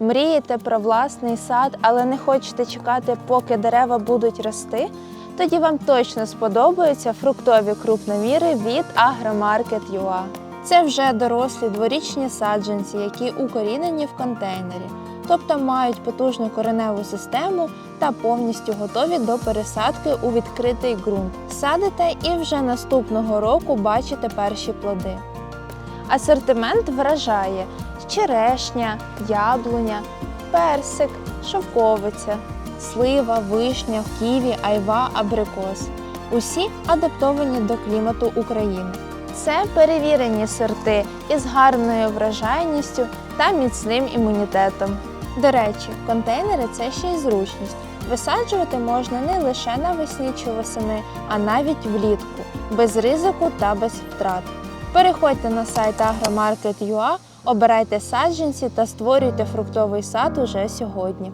Мрієте про власний сад, але не хочете чекати, поки дерева будуть рости? Тоді вам точно сподобаються фруктові крупноміри від Agromarket.ua. Це вже дорослі дворічні саджанці, які укорінені в контейнері, тобто мають потужну кореневу систему та повністю готові до пересадки у відкритий ґрунт. Садите і вже наступного року бачите перші плоди. Асортимент вражає черешня, яблуня, персик, шовковиця, слива, вишня, ківі, айва, абрикос. Усі адаптовані до клімату України. Це перевірені сорти із гарною вражайністю та міцним імунітетом. До речі, контейнери це ще й зручність. Висаджувати можна не лише навесні чи восени, а навіть влітку, без ризику та без втрат. Переходьте на сайт agromarket.ua, обирайте саджанці та створюйте фруктовий сад уже сьогодні.